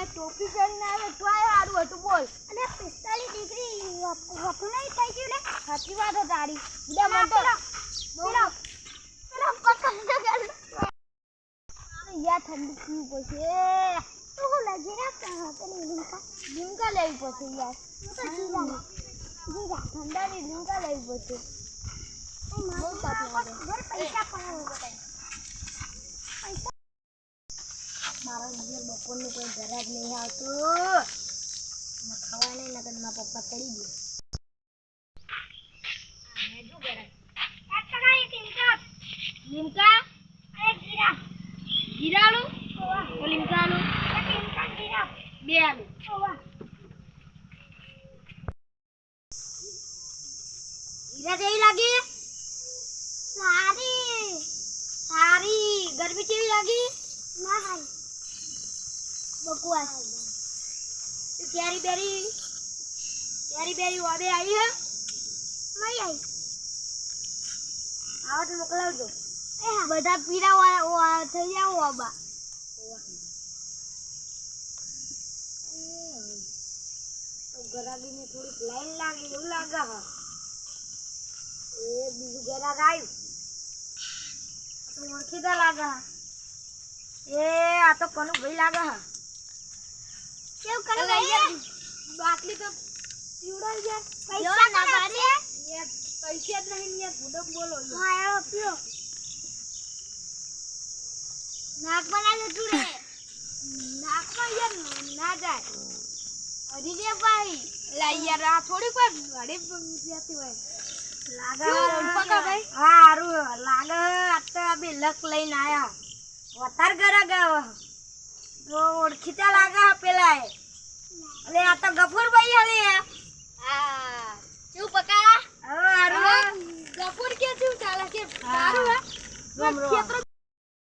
બધા ટોપી ચડીને આવે તોય સારું હતું બોલ. અને પિસ્તાલીસ ડિગ્રી વખું નહીં થઈ ગયું ને સાચી વાત હતી તારી. બધા મને તો પેલો પેલો પકડજો કે યા ઠંડી પીવું પડશે. તો હું લજી ના પેલી લીંકા લીમકા લેવી પડશે યાર. જીરા ઠંડાની લીમકા લેવી પડશે. બહુ તાપ લાગે પૈસા પણ પૈસા મારા ઘેર બપોરનું કોઈ જરા જ નહીં આવતું. મને ખાવા નહીં નકર મારા પપ્પા ચડી ગયો. લીમકા જીરાનું? તો લીમકાનું બે આલુ જીરા કેવી લાગી? સારી. સારી. ગરમી કેવી લાગી? ના હારી. બકવાસ. કેરી બેરી? કેરી બેરી? વાબે આવી હે? નહીં આવી આવો તો મોકલાવજો બધા પીરા વાળા થઈ જાવ વાબા ગરાગીને થોડીક લાઈન લાગે એવું લાગે હા. એ બીજું ગરાગ આવ્યું તો ઓળખીતા લાગે હા. એ આ તો કનું ભાઈ લાગે હા. કેવું કરો ભાઈ. બાટલી તો પીવડાવી જાય પૈસા ના બારે પૈસા જ નહીં ને ભૂડક બોલો હા આવો પીઓ નાક બના દે જતું નાકમાં યાર ના જાય. હરી રે ભાઈ. લા યાર આ થોડી કોઈ ઘરે જતી હોય. લાગે પકા ભાઈ. હા હારું લાગે આ તો બે લક લઈને આયા. વતાર ગરા ગયો તો ઓળખીતા લાગે એ અલે આ તો ગફુરભાઈ હલે. આ શું પકા? હા? ગફુર કે શું ચાલે? કે સારું હે? ખેતર